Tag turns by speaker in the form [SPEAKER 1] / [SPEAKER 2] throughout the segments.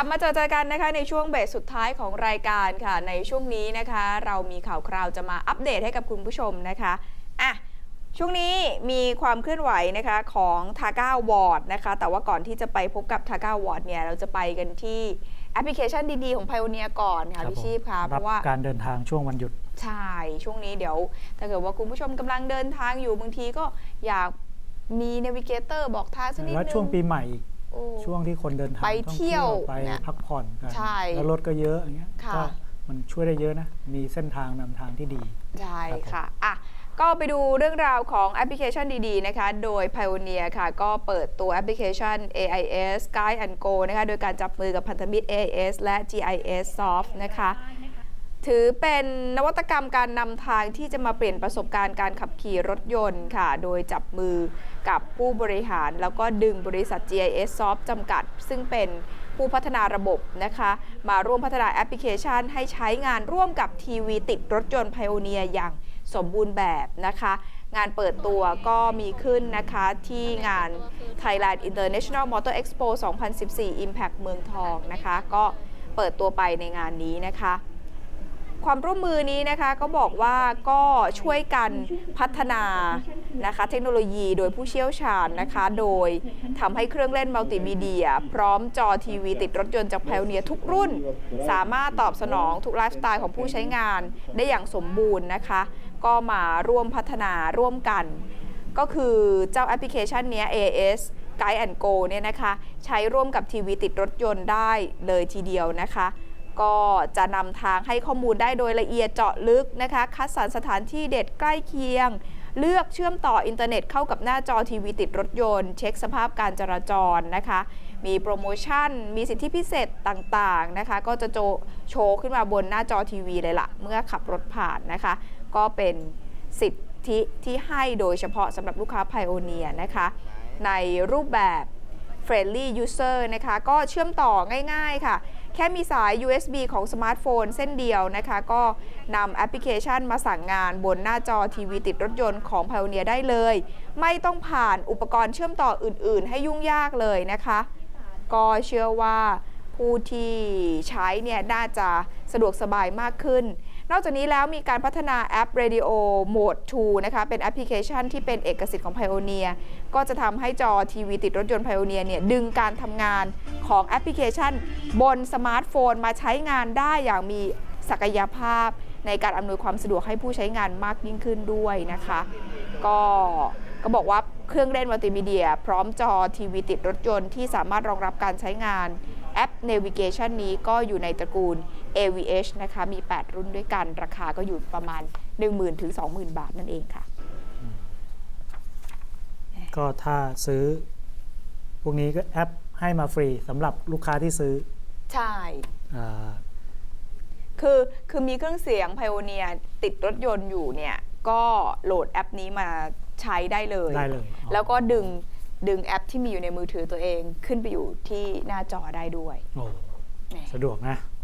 [SPEAKER 1] กลับมาเจอเจอกันนะคะในช่วงเบรกสุดท้ายของรายการค่ะ ในช่วงนี้นะคะ เรามีข่าวคราวจะมาอัปเดตให้กับคุณผู้ชมนะคะอะช่วงนี้มีความเคลื่อนไหวนะคะของทาก้าวอร์ดนะคะ แต่ว่าก่อนที่จะไปพบกับทาก้าวอร์ดเนี่ยเราจะไปกันที่แอปพลิเคชันดีๆ ของ Pioneer ก่อนค่ะ
[SPEAKER 2] รับ
[SPEAKER 1] พี่ชีพค่ะ
[SPEAKER 2] ผม
[SPEAKER 1] เพราะว่า
[SPEAKER 2] บการเดินทางช่วงวันหยุด
[SPEAKER 1] ใช่ ช่วงนี้เดี๋ยว ถ้าเกิดว่าคุณผู้ชมกำลังเดินทางอยู่บางทีก็อยากมีเนวิเกเตอร์บอกทางสักนิด
[SPEAKER 2] แล้ว
[SPEAKER 1] นึง
[SPEAKER 2] ช่วงปีใหม่อีก
[SPEAKER 1] โอ้
[SPEAKER 2] ช่วงที่คนเดินทาง
[SPEAKER 1] ไป
[SPEAKER 2] ท่อง
[SPEAKER 1] เที่ยว
[SPEAKER 2] ไป
[SPEAKER 1] เนี่ย
[SPEAKER 2] พักผ่อนกัน
[SPEAKER 1] ใช่
[SPEAKER 2] แล้วรถก็เยอะอย่างเงี้ย
[SPEAKER 1] ค่ะ
[SPEAKER 2] ก็มันช่วยได้เยอะนะ มีเส้นทางนำทางที่ดี
[SPEAKER 1] ใช่
[SPEAKER 2] ครับผม
[SPEAKER 1] ค่ะ อะ ก็ไปดูเรื่องราวของแอปพลิเคชันดีๆ นะคะ โดย Pioneer ค่ะ ก็เปิดตัวแอปพลิเคชัน AIS Guide and Go นะคะ โดยการจับมือกับพันธมิตร AIS และ GIS Soft นะคะ ถือเป็นนวัตกรรมการนำทางที่จะมาเปลี่ยนประสบการณ์การขับขี่รถยนต์ค่ะ โดยจับมือ กับผู้บริหาร แล้วก็ดึงบริษัท GIS Soft จำกัด ซึ่งเป็นผู้พัฒนาระบบนะคะ มาร่วมพัฒนาแอปพลิเคชัน ให้ใช้งานร่วมกับทีวีติดรถยนต์ Pioneer อย่างสมบูรณ์แบบนะคะ งานเปิดตัวก็มีขึ้นนะคะที่งาน Thailand International Motor Expo 2014 Impact เมืองทองนะคะ ก็เปิดตัวไปในงานนี้นะคะ ความร่วมมือนี้นะคะก็บอกว่าก็ช่วยกันพัฒนานะคะเทคโนโลยีโดยผู้เชี่ยวชาญนะคะ โดยทำให้เครื่องเล่นมัลติมีเดีย พร้อมจอทีวีติดรถยนต์จากไพ o เนียทุกรุ่น สามารถตอบสนองทุกไลฟ์สไตล์ของผู้ใช้งานได้อย่างสมบูรณ์นะคะ ก็มาร่วมพัฒนาร่วมกัน ก็คือเจ้าแอปพลิเคชันนี้ AS Guide and Go เนี่ยนะคะ ใช้ร่วมกับทีวีติดรถยนต์ได้เลยทีเดียวนะคะ ก็จะนำทางให้ข้อมูลได้โดยละเอียดเจาะลึกนะคะ คัดสรรสถานที่เด็ดใกล้เคียง เลือกเชื่อมต่ออินเทอร์เน็ตเข้ากับหน้าจอทีวีติดรถยนต์ เช็คสภาพการจราจรนะคะ มีโปรโมชั่น มีสิทธิพิเศษต่างๆนะคะ ก็จะโจโชว์ขึ้นมาบนหน้าจอทีวีเลยละ่ะ เมื่อขับรถผ่านนะคะ ก็เป็นสิทธิที่ให้โดยเฉพาะสำหรับลูกค้า Pioneer นะคะ ในรูปแบบ Friendly User นะคะ ก็เชื่อมต่อง่าย ๆ ค่ะ ค่มีสาย USB ของสมาร์ทโฟนเส้นเดียวนะคะ ก็นำแอปพลิเคชันมาสั่งงานบนหน้าจอทีวีติดรถยนต์ของ Pioneer ได้เลย ไม่ต้องผ่านอุปกรณ์เชื่อมต่ออื่น ๆ ให้ยุ่งยากเลยนะคะ ก็เชื่อว่าผู้ที่ใช้เนี่ยน่าจะสะดวกสบายมากขึ้น นอกจากนี้แล้วมีการพัฒนาแอป Radio Mode 2นะคะเป็นแอปพลิเคชันที่เป็นเอกสิทธิ์ของ Pioneer ก็จะทำให้จอทีวีติดรถยนต์ Pioneer เนี่ยดึงการทำงานของแอปพลิเคชัน บนสมาร์ทโฟนมาใช้งานได้อย่างมีศักยภาพ ในการอำนวยความสะดวกให้ผู้ใช้งานมากยิ่งขึ้นด้วยนะคะ ก็ก็บอกว่าเครื่องเล่นมัลติมีเดีย พร้อมจอทีวีติดรถยนต์ที่สามารถรองรับการใช้งานแอป Navigation นี้ก็อยู่ในตระกูล AVH นะคะมี 8 รุ่นด้วยกัน ราคาก็อยู่ประมาณ 10,000ถึง20,000 บาทนั่นเองค่ะ
[SPEAKER 2] ก็ถ้าซื้อ พวกนี้ก็แอปให้มาฟรีสำหรับลูกค้าที่ซื้อ
[SPEAKER 1] ใช่
[SPEAKER 2] อ่า
[SPEAKER 1] คือคือมีเครื่องเสียง Pioneer ติดรถยนต์อยู่เนี่ย ก็โหลดแอปนี้มาใช้ได้เลย
[SPEAKER 2] ได้เลยอ๋อ
[SPEAKER 1] แล้วก็ดึงดึงแอปที่มีอยู่ในมือถือตัวเองขึ้นไปอยู่ที่หน้าจอได้ด้วย
[SPEAKER 2] โอ้
[SPEAKER 1] แหม
[SPEAKER 2] สะดวกนะ
[SPEAKER 1] ใช่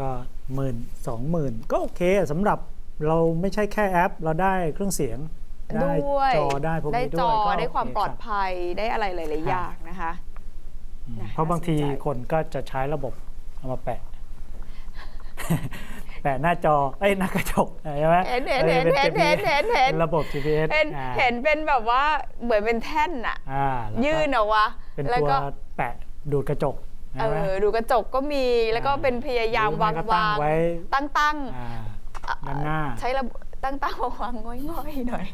[SPEAKER 2] ก็หมื่นสองหมื่นก็โอเคสำหรับเราไม่ใช่แค่แอป เราได้เครื่องเสียง ได้
[SPEAKER 1] ด้วย
[SPEAKER 2] จอได้พวก
[SPEAKER 1] ได้
[SPEAKER 2] นี้
[SPEAKER 1] จ
[SPEAKER 2] ด้
[SPEAKER 1] อ
[SPEAKER 2] วยก็
[SPEAKER 1] ได้ความ
[SPEAKER 2] โอ
[SPEAKER 1] ปลอด
[SPEAKER 2] รับ
[SPEAKER 1] ภัยได้อะไรหลายๆอย่างนะคะ
[SPEAKER 2] อืม
[SPEAKER 1] นะ
[SPEAKER 2] เพราะบางที
[SPEAKER 1] น่าสนใจ
[SPEAKER 2] คนก็จะใช้ระบบเอามาแปะ แปะหน้าจอเอ้ยหน้ากระจกใช่ไหม
[SPEAKER 1] เห็นเห็น
[SPEAKER 2] ออ
[SPEAKER 1] เห็น
[SPEAKER 2] ป็
[SPEAKER 1] เห็น
[SPEAKER 2] GPS
[SPEAKER 1] เห็นเห็นเห็น
[SPEAKER 2] เป็น ระบบ GPS
[SPEAKER 1] เห็น
[SPEAKER 2] อ่า
[SPEAKER 1] เห็นเป็นแบบว่าเหมือนเป็นแท่นอะ
[SPEAKER 2] อ่าแล้วก็
[SPEAKER 1] ยื่นเอาวะ
[SPEAKER 2] เป็น
[SPEAKER 1] แล้ว
[SPEAKER 2] ตัว
[SPEAKER 1] ก็
[SPEAKER 2] แปะดูดกระจก
[SPEAKER 1] เอ
[SPEAKER 2] ใช่ไหม
[SPEAKER 1] อดูกระจกก็มีแล้วก็
[SPEAKER 2] อ่า
[SPEAKER 1] เป็นพยายาม
[SPEAKER 2] หรือ
[SPEAKER 1] วา
[SPEAKER 2] ไม่
[SPEAKER 1] ง
[SPEAKER 2] ก็ตั้
[SPEAKER 1] วางง
[SPEAKER 2] ไว้
[SPEAKER 1] ตั้งตั้ง
[SPEAKER 2] อ่าด้านหน้า
[SPEAKER 1] ใช้ระบบตั้งตั้งวางง่อยง่อยๆหน่อย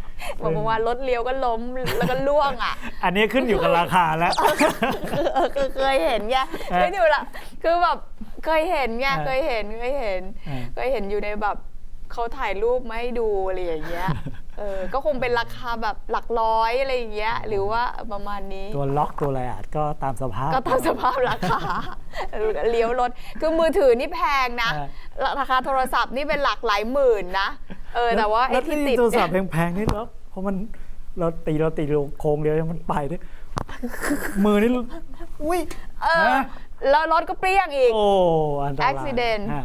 [SPEAKER 1] บอกว่ารถเลี้ยวก็ล้มแล้วก็ล่วงอะ
[SPEAKER 2] อันนี้ขึ้นอยู่กับราคาแล้ว
[SPEAKER 1] คือเออคือเคยเห็นไง
[SPEAKER 2] เออ
[SPEAKER 1] เคยอยู่ละคือแบบเคยเห็นไง
[SPEAKER 2] เออ
[SPEAKER 1] เคยเห็นเคยเห็น
[SPEAKER 2] เออ
[SPEAKER 1] เคยเห็นอยู่ในแบบเขาถ่ายรูปมาให้ดูอะไรอย่างเงี้ย เออก็คงเป็นราคาแบบหลักร้อยอะไรอย่างเงี้ยหรือว่าประมาณนี้
[SPEAKER 2] ตัวล็อกตัวอะไรอาจก็ตามสภาพ
[SPEAKER 1] ก็ตามสภาพราคาเลี้ยวรถคือมือถือนี่แพงนะ
[SPEAKER 2] เอ
[SPEAKER 1] ราคาโทรศัพท์นี่เป็นหลักหลายหมื่นนะเออแต่ว่าไอ้
[SPEAKER 2] แล้ว
[SPEAKER 1] ที่
[SPEAKER 2] ที่
[SPEAKER 1] ติด
[SPEAKER 2] โทรศัพท์แพงๆนี่แล้วเพราะมันเราตีเราตีลงโค้งเดียวมันไปด้วยมือนี่อุ้ย
[SPEAKER 1] เออ
[SPEAKER 2] นะ
[SPEAKER 1] แล้วรถก็เปรี้ยงอีก
[SPEAKER 2] โอ้อันตราย
[SPEAKER 1] Accident
[SPEAKER 2] ฮะ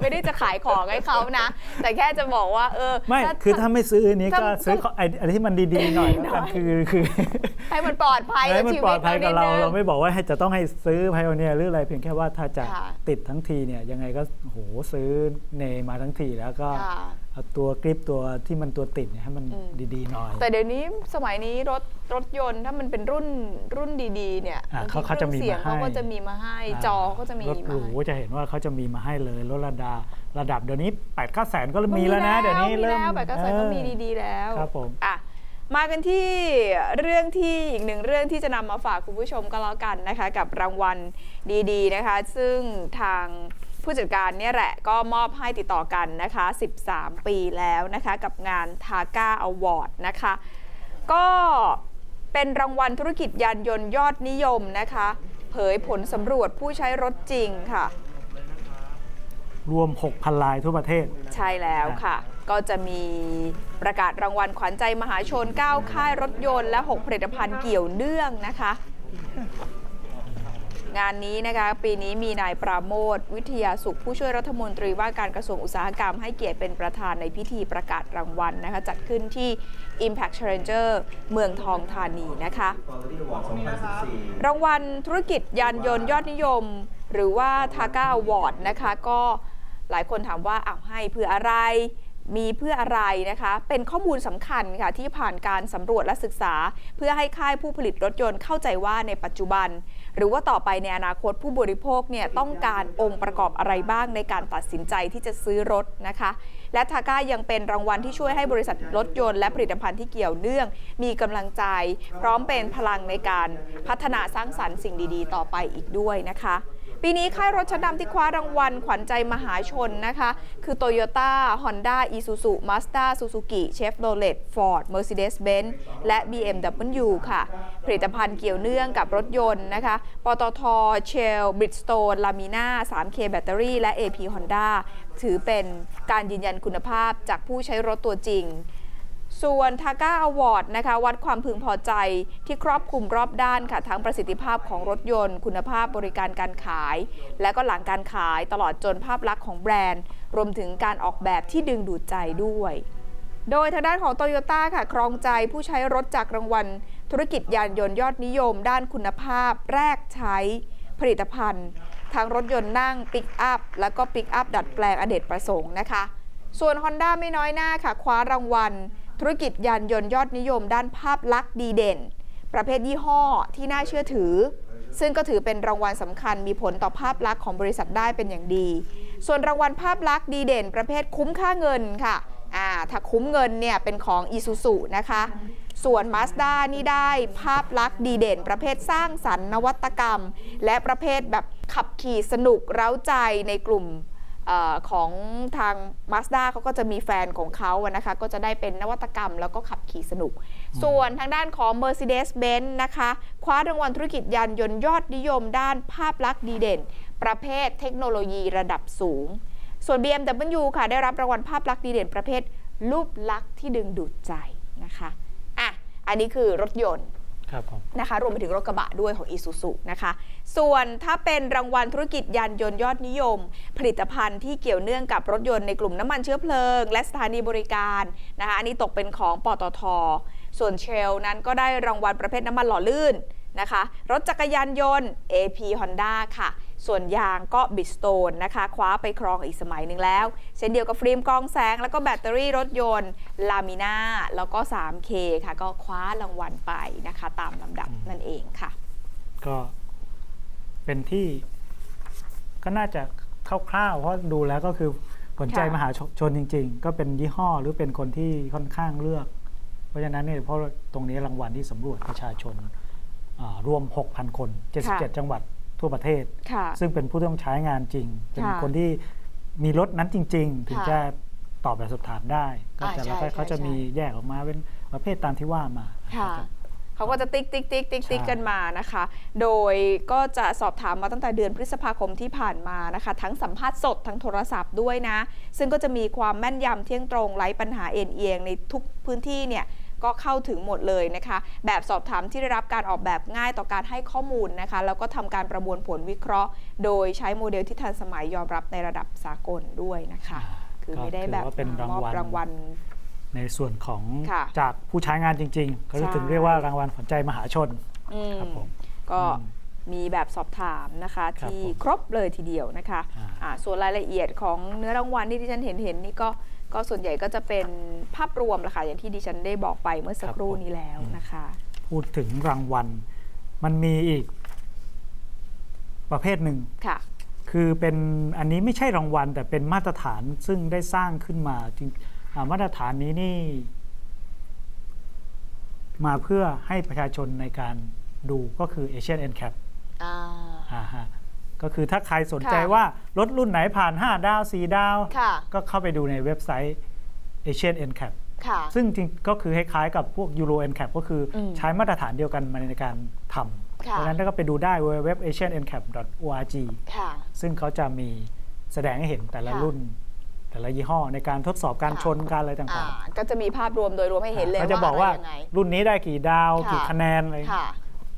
[SPEAKER 1] ไม่ได้จะขายของให้เขานะ แต่แค่จะบอกว่า เออ
[SPEAKER 2] ไม่
[SPEAKER 1] ถ้า
[SPEAKER 2] คือถ้าไม่ซื้ออันนี้
[SPEAKER 1] ถ้า
[SPEAKER 2] ก็ซื้อของไอ้อะไรที่มันดีๆหน่อยแล้วกันคือคือ
[SPEAKER 1] ให้มันปลอดภัย
[SPEAKER 2] ให้มัน
[SPEAKER 1] ชี
[SPEAKER 2] ปล
[SPEAKER 1] วิ
[SPEAKER 2] อ
[SPEAKER 1] ต
[SPEAKER 2] ดภัยกับเรา
[SPEAKER 1] นิดนึง
[SPEAKER 2] เราไม่บอกว่าให้จะต้องให้ซื้อไพโอเนียหรืออะไรเพียงแค่ว่าถ้าจะ
[SPEAKER 1] ค่ะ
[SPEAKER 2] ติดทั้งทีเนี่ยยังไงก็โหซื้อเนมาทั้งทีแล้วก็
[SPEAKER 1] ค่ะ
[SPEAKER 2] เอาตัวกริปตัวที่มันตัวติดเนี่ยให้มัน
[SPEAKER 1] อืม
[SPEAKER 2] ดีๆหน่อย
[SPEAKER 1] แต่เดี๋ยวนี้สมัยนี้รถรถยนต์ถ้ามันเป็นรุ่นรุ่นดีๆเนี่ย
[SPEAKER 2] อะ
[SPEAKER 1] บงที
[SPEAKER 2] เขาเขาจะมี
[SPEAKER 1] ครื่องเสียง
[SPEAKER 2] มาให้
[SPEAKER 1] เขาก็จะมีมาให้ จอเขาจะมี
[SPEAKER 2] รถห
[SPEAKER 1] มา
[SPEAKER 2] รู
[SPEAKER 1] ให้
[SPEAKER 2] จะเห็นว่าเขาจะมีมาให้เลยรถระดับระดับเดี๋ยวนี้8ปดเก้าแสนก็มีแล้วนะ เดี๋ยวนี้เริ่ม
[SPEAKER 1] แบบก็ใส่ก็มี
[SPEAKER 2] เออ
[SPEAKER 1] ดีๆแล้ว
[SPEAKER 2] ครับผม
[SPEAKER 1] อะมากันที่เรื่องที่อีกหนึ่งเรื่องที่จะนำมาฝากคุณผู้ชมก็แล้วกันนะคะ กับรางวัลดีๆนะคะ ซึ่งทาง ผู้จัดการเนี่ยแหละก็มอบให้ติดต่อกันนะคะ 13 ปีแล้วนะคะกับงานทาก้าอวอร์ดนะคะ ก็เป็นรางวัลธุรกิจยานยนต์ยอดนิยมนะคะ เผยผลสำรวจผู้ใช้รถจริงค่ะ
[SPEAKER 2] รวม 6,000 ลายทั่วประเทศ
[SPEAKER 1] ใช่แล้วค่ะ ก็จะมีประกาศรางวัลขวัญใจมหาชน 9 ค่ายรถยนต์และ 6 ผลิตภัณฑ์เกี่ยวเนื่องนะคะ งานนี้นะคะปีนี้มีนายปราโมทวิทยาสุขผู้ช่วยรัฐมนตรีว่าการกระทรวงอุตสาหกรรมให้เกียรติเป็นประธานในพิธีประกาศรางวัลนะคะจัดขึ้นที่ Impact Challenger เมืองทองธานีนะคะรางวัลธุรกิจยานยนต์ยอดนิยม หรือว่าทาก้าอวอร์ดนะคะก็หลายคนถามว่าอ้าวให้เพื่ออะไร มีเพื่ออะไรนะคะ เป็นข้อมูลสำคัญค่ะที่ผ่านการสำรวจและศึกษา เพื่อให้ค่ายผู้ผลิตรถยนต์เข้าใจว่าในปัจจุบัน หรือว่าต่อไปในอนาคตผู้บริโภคเนี่ยต้องการองค์ประกอบอะไรบ้างในการตัดสินใจที่จะซื้อรถนะคะ และทาก้ายังเป็นรางวัลที่ช่วยให้บริษัทรถยนต์และผลิตภัณฑ์ที่เกี่ยวเนื่อง มีกำลังใจ พร้อมเป็นพลังในการพัฒนาสร้างสรรค์สิ่งดี ๆ ต่อไปอีกด้วยนะคะ ปีนี้ค่ายรถชั้นนำที่คว้ารางวัลขวัญใจมหาชนนะคะ คือ Toyota Honda Isuzu Mazda Suzuki Chevrolet Ford Mercedes-Benz และ BMW ค่ะ ผลิตภัณฑ์เกี่ยวเนื่องกับรถยนต์นะคะ ปตท Shell Bridgestone Lamina 3K แบตเตอรี่และ AP Honda ถือเป็นการยืนยันคุณภาพจากผู้ใช้รถตัวจริง ส่วนทาก้าอวอร์ดนะคะวัดความพึงพอใจที่ครอบคลุมรอบด้านค่ะ ทั้งประสิทธิภาพของรถยนต์ คุณภาพบริการการขาย และก็หลังการขายตลอดจนภาพลักษณ์ของแบรนด์ รวมถึงการออกแบบที่ดึงดูดใจด้วย โดยทางด้านของโตโยต้าค่ะครองใจผู้ใช้รถจากรางวัล ธุรกิจยานยนต์ยอดนิยม ด้านคุณภาพ แรกใช้ผลิตภัณฑ์ทั้งรถยนต์นั่งปิกอัพและก็ปิกอัพดัดแปลงอเนกประสงค์นะคะ ส่วน Honda ไม่น้อยหน้าค่ะคว้ารางวัล ธุรกิจยานยนต์ยอดนิยมด้านภาพลักษณ์ดีเด่น ประเภทยี่ห้อที่น่าเชื่อถือ ซึ่งก็ถือเป็นรางวัลสำคัญมีผลต่อภาพลักษณ์ของบริษัทได้เป็นอย่างดี ส่วนรางวัลภาพลักษณ์ดีเด่น ประเภทคุ้มค่าเงินค่ะอ่าถ้าคุ้มเงินเนี่ยเป็นของ Isuzu นะคะ ส่วน Mazda นี่ได้ภาพลักษณ์ดีเด่น ประเภทสร้างสรรค์นวัตกรรม และประเภทแบบขับขี่สนุกเร้าใจในกลุ่ม ออของทาง Mazda เขาก็จะมีแฟนของเขาอะนะคะ ก็จะได้เป็นนวัตกรรมแล้วก็ขับขี่สนุก ส่วนทางด้านของ Mercedes-Benz นะคะ คว้ารางวัลธุรกิจยานยนต์ยอดนิยมด้านภาพลักษณ์ดีเด่น ประเภทเทคโนโลยีระดับสูง ส่วน BMW ค่ะ ได้รับรางวัลภาพลักษณ์ดีเด่นประเภทรูปลักษณ์ที่ดึงดูดใจนะคะ อะ อันนี้คือรถยนต์
[SPEAKER 2] ครับผม
[SPEAKER 1] นะคะรวมไปถึงรถกระบะด้วยของอีซูซูนะคะ ส่วนถ้าเป็นรางวัลธุรกิจยานยนต์ยอดนิยม ผลิตภัณฑ์ที่เกี่ยวเนื่องกับรถยนต์ในกลุ่มน้ำมันเชื้อเพลิง และสถานีบริการนะคะอันนี้ตกเป็นของปตท ส่วนเชลนั้นก็ได้รางวัลประเภทน้ำมันหล่อลื่นนะคะ รถจักรยานยนต์ AP Honda ค่ะ ส่วนยางก็บิสโตนนะคะคว้าไปครองอีกสมัยหนึ่งแล้ว เช่นเดียวกับฟิล์มกรองแสง แล้วก็แบตเตอรี่รถยนต์ลามิน่าแล้วก็ 3K ค่ะ ก็คว้ารางวัลไปนะคะ ตามลำดับนั่นเองค่ะ
[SPEAKER 2] ก็เป็นที่ก็น่าจะคร่าวๆ เพราะดูแล้วก็คือผลใจ
[SPEAKER 1] ค่ะ
[SPEAKER 2] มหาชนจริง ๆ ก็เป็นยี่ห้อหรือเป็นคนที่ค่อนข้างเลือก เพราะฉะนั้นเนี่ยเพราะตรงนี้รางวัลที่สำรวจประชาชนอ่ารวม 6,000 คน 77 จังหวัด ทั่วประเทศ
[SPEAKER 1] ค่ะ
[SPEAKER 2] ซึ่งเป็นผู้ต้องใช้งานจริง เป็น
[SPEAKER 1] ค่ะ
[SPEAKER 2] คนที่มีรถนั้นจริง ๆ ถึง
[SPEAKER 1] ค่ะ
[SPEAKER 2] จะตอบแบบสอบถามได้ ก็
[SPEAKER 1] อ่า
[SPEAKER 2] จะ
[SPEAKER 1] ใช่
[SPEAKER 2] แล้วก็เขา
[SPEAKER 1] ใช่
[SPEAKER 2] จะ
[SPEAKER 1] ใช่
[SPEAKER 2] มีแยกออกมาเป็นประเภทตามที่ว่ามา
[SPEAKER 1] ค่ะ
[SPEAKER 2] นะครับ
[SPEAKER 1] เขาก็จะติ๊กติ๊กติ๊กติ๊กติ๊ก
[SPEAKER 2] ใช่
[SPEAKER 1] กันมานะคะ โดยก็จะสอบถามมาตั้งแต่เดือนพฤษภาคมที่ผ่านมานะคะ ทั้งสัมภาษณ์สดทั้งโทรศัพท์ด้วยนะ ซึ่งก็จะมีความแม่นยำเที่ยงตรงไร้ปัญหาเอ็นเอียงในทุกพื้นที่เนี่ย ก็เข้าถึงหมดเลยนะคะ แบบสอบถามที่ได้รับการออกแบบง่ายต่อการให้ข้อมูลนะคะ แล้วก็ทำการประมวลผลวิเคราะห์ โดยใช้โมเดลที่ทันสมัยยอมรับในระดับสากลด้วยนะคะ คือไม่ได้แบบ
[SPEAKER 2] ก็ถือว่าเป็นราง
[SPEAKER 1] มอบ
[SPEAKER 2] วัล
[SPEAKER 1] รางวัล
[SPEAKER 2] ในส่วนของ
[SPEAKER 1] ค่ะ
[SPEAKER 2] จากผู้ใช้งานจริงๆก็
[SPEAKER 1] ใช่
[SPEAKER 2] ถึงเรียกว่ารางวัลขวัญใจมหาชน
[SPEAKER 1] อืม
[SPEAKER 2] ครับผม
[SPEAKER 1] ก็
[SPEAKER 2] อืม
[SPEAKER 1] มีแบบสอบถามนะคะ
[SPEAKER 2] ครับ
[SPEAKER 1] ที่
[SPEAKER 2] ผม
[SPEAKER 1] ครบเลยทีเดียวนะคะ
[SPEAKER 2] อ่า
[SPEAKER 1] อ่าส่วนรายละเอียดของเนื้อรางวัลที่ดิฉันเห็นเห็นนี่ก็ ก็ส่วนใหญ่ก็จะเป็นภาพรวมแหละค่ะอย่างที่ดิฉันได้บอกไปเมื่อสักครู่นี้แล้วนะคะ
[SPEAKER 2] พูดถึงรางวัล มันมีอีก ประเภทหนึ่ง
[SPEAKER 1] ค่ะ
[SPEAKER 2] คือเป็นอันนี้ไม่ใช่รางวัล แต่เป็นมาตรฐานซึ่งได้สร้างขึ้นมาจริงอ่ามาตรฐานนี้นี่ มาเพื่อให้ประชาชนในการดูก็คือ Asian NCAP
[SPEAKER 1] อ่า
[SPEAKER 2] อ่าฮะ ก็คือถ้าใครสนใจ
[SPEAKER 1] ค่ะ
[SPEAKER 2] ว่ารถรุ่นไหนผ่าน 5 ดาว 4 ดาว
[SPEAKER 1] ค่ะ
[SPEAKER 2] ก็เข้าไปดูในเว็บไซต์ Asian NCAP
[SPEAKER 1] ค่ะ
[SPEAKER 2] ซึ่งจริงก็คือคล้ายๆกับพวก Euro NCAP ก็คืออ
[SPEAKER 1] ม
[SPEAKER 2] ใช้มาตรฐานเดียวกันมาในการทำ
[SPEAKER 1] ค่ะ
[SPEAKER 2] เพราะฉะนั้นก็ไปดูได้ www.asianencap.org
[SPEAKER 1] ค่ะ
[SPEAKER 2] ซึ่งเขาจะมีแสดงให้เห็นแต่ละ
[SPEAKER 1] ค่ะ
[SPEAKER 2] รุ่นแต่ละยี่ห้อในการทดสอบการ
[SPEAKER 1] ค่ะ
[SPEAKER 2] ชนการอะไร
[SPEAKER 1] อ่า
[SPEAKER 2] ต่าง
[SPEAKER 1] ก็จะมีภาพรวมโดยรวมให้
[SPEAKER 2] ๆ
[SPEAKER 1] เห็นเลย
[SPEAKER 2] เขาจะบอกว่าะ
[SPEAKER 1] ไรยังไง
[SPEAKER 2] รุ่นนี้ได้กี่ดาว
[SPEAKER 1] ค่ะ
[SPEAKER 2] กี่คะแนนอะไร
[SPEAKER 1] ค่ะ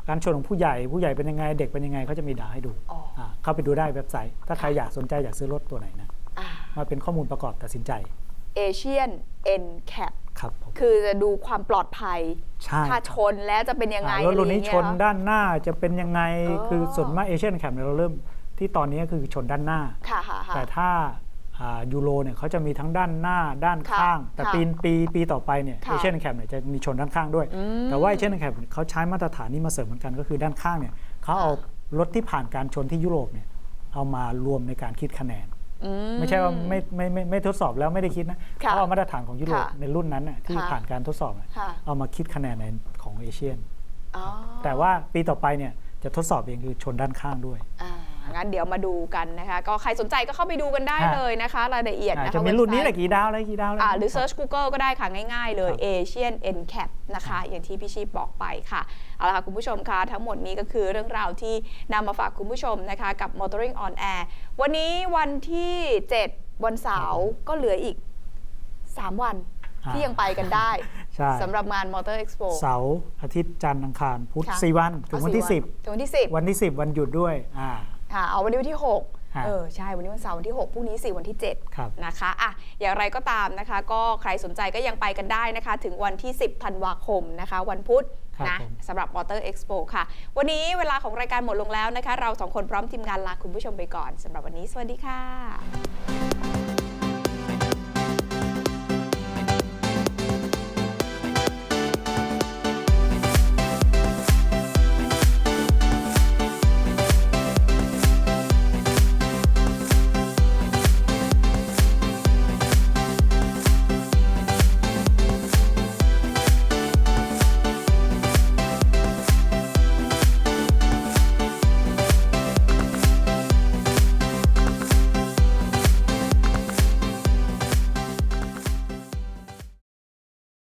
[SPEAKER 2] การชนของผู้ใหญ่ผู้ใหญ่เป็นยังไงเด็กเป็นยังไงเขาจะมีดาวให้ดู
[SPEAKER 1] อ๋ออ่า
[SPEAKER 2] เข้าไปดูได้เว็บไซต์ ถ้าใครอยากสนใจอยากซื้อรถตัวไหนนะ
[SPEAKER 1] อ่า
[SPEAKER 2] มาเป็นข้อมูลประกอบตัดสินใจ
[SPEAKER 1] Asian NCAP
[SPEAKER 2] ครับผม
[SPEAKER 1] คือจะดูความปลอดภัย
[SPEAKER 2] ใช่
[SPEAKER 1] ถ้า
[SPEAKER 2] ครับ
[SPEAKER 1] ชนแล้วจะเป็นยังไง
[SPEAKER 2] อ่ารถรุ่นนี้
[SPEAKER 1] อะไร
[SPEAKER 2] ช
[SPEAKER 1] อย่าง
[SPEAKER 2] น
[SPEAKER 1] เงี้ย
[SPEAKER 2] ด้านหน้าจะเป็นยังไง
[SPEAKER 1] อ๋อ
[SPEAKER 2] คือส่วนมากเอเชียนแคมเราเริ่มที่ตอนนี้คือชนด้านหน้า
[SPEAKER 1] ค่ะค่ะค่ะ
[SPEAKER 2] แต่ถ้า ยูโรเนี่ยเขาจะมีทั้งด้านหน้าด้าน
[SPEAKER 1] ค่ะ
[SPEAKER 2] ข้าง แต่
[SPEAKER 1] ค่ะ
[SPEAKER 2] ปีปีปีต่อไปเนี่ย
[SPEAKER 1] ค่ะ
[SPEAKER 2] เอเชียนแคมเนี่ยจะมีชนด้านข้างด้วย
[SPEAKER 1] อืม
[SPEAKER 2] แต่ว่าเอเชียนแคมเขาใช้มาตรฐานนี้มาเสริมเหมือนกันก็คือด้านข้างเนี่ยเขาเอารถที่ผ่านการชนที่ยุโรปเนี่ยเอามารวมในการคิดคะแนน
[SPEAKER 1] อื
[SPEAKER 2] ไม่ใช่ว่าไม่ไม่ไม่ไม่ทดสอบแล้วไม่ได้คิดนะ
[SPEAKER 1] ค่ะ
[SPEAKER 2] เขาเอามาตรฐานของยุโรป
[SPEAKER 1] ค่ะ
[SPEAKER 2] ในรุ่นนั้นน่ะที่
[SPEAKER 1] ค่ะ
[SPEAKER 2] ผ่านการทดสอบน่ะ
[SPEAKER 1] ค่ะ
[SPEAKER 2] เอามาคิดคะแนนในของเอเชียน
[SPEAKER 1] อ๋อ
[SPEAKER 2] แต่ว่าปีต่อไปเนี่ยจะทดสอบเองคือชนด้านข้างด้วย
[SPEAKER 1] อ่า งั้นเดี๋ยวมาดูกันนะคะ ก็ใครสนใจก็เข้าไปดูกันได้
[SPEAKER 2] ฮะ
[SPEAKER 1] เลยนะคะ รายละเอียด
[SPEAKER 2] อาจ
[SPEAKER 1] นะคะ
[SPEAKER 2] จะมีรุ่นนี้แห
[SPEAKER 1] เว็
[SPEAKER 2] ละ
[SPEAKER 1] บไซต์
[SPEAKER 2] กี่ดาวอะไรกี่ดาวอะไร
[SPEAKER 1] อ่าหรือ Search Google ก็ได้ค่ะ ง่ายๆ เลย
[SPEAKER 2] ครับ
[SPEAKER 1] Asian NCAP นะคะ อย่างที่พี่ชีพบอกไปค่ะ เอาละค่ะ คุณผู้ชมคะทั้งหมดนี้ก็คือเรื่องราวที่นำมาฝากคุณผู้ชมนะคะกับ Motoring on Air วันนี้วันที่ 7 วันเสาร์ก็เหลืออีก 3 วัน
[SPEAKER 2] อ่า
[SPEAKER 1] ที่ยังไปกันได้
[SPEAKER 2] ใช่
[SPEAKER 1] สำหรับงาน Motor Expo
[SPEAKER 2] เสาร์อาทิตย์จันทร์อังคาร พุธ
[SPEAKER 1] ค่ะ
[SPEAKER 2] สี่วัน ถึงวันที่
[SPEAKER 1] เอาสี่ถึงวันที่10
[SPEAKER 2] 10 วันที่ 10 วันหยุดด้วยอ่า
[SPEAKER 1] ค่ะเอาวันนี้วันที่
[SPEAKER 2] ฮะ
[SPEAKER 1] 6เออใช่วันนี้วันเสาร์วันที่ 6พรุ่งนี้4วันที่7
[SPEAKER 2] ครับ
[SPEAKER 1] นะคะอะอย่างไรก็ตามนะคะ ก็ใครสนใจก็ยังไปกันได้นะคะ ถึงวันที่ 10ธันวาคมนะคะ วันพุธ
[SPEAKER 2] ครับ
[SPEAKER 1] นะ
[SPEAKER 2] ผม
[SPEAKER 1] สำหรับ Motor Expo ค่ะ วันนี้เวลาของรายการหมดลงแล้วนะคะ เราสองคนพร้อมทีมงานลาคุณผู้ชมไปก่อนสำหรับวันนี้สวัสดีค่ะ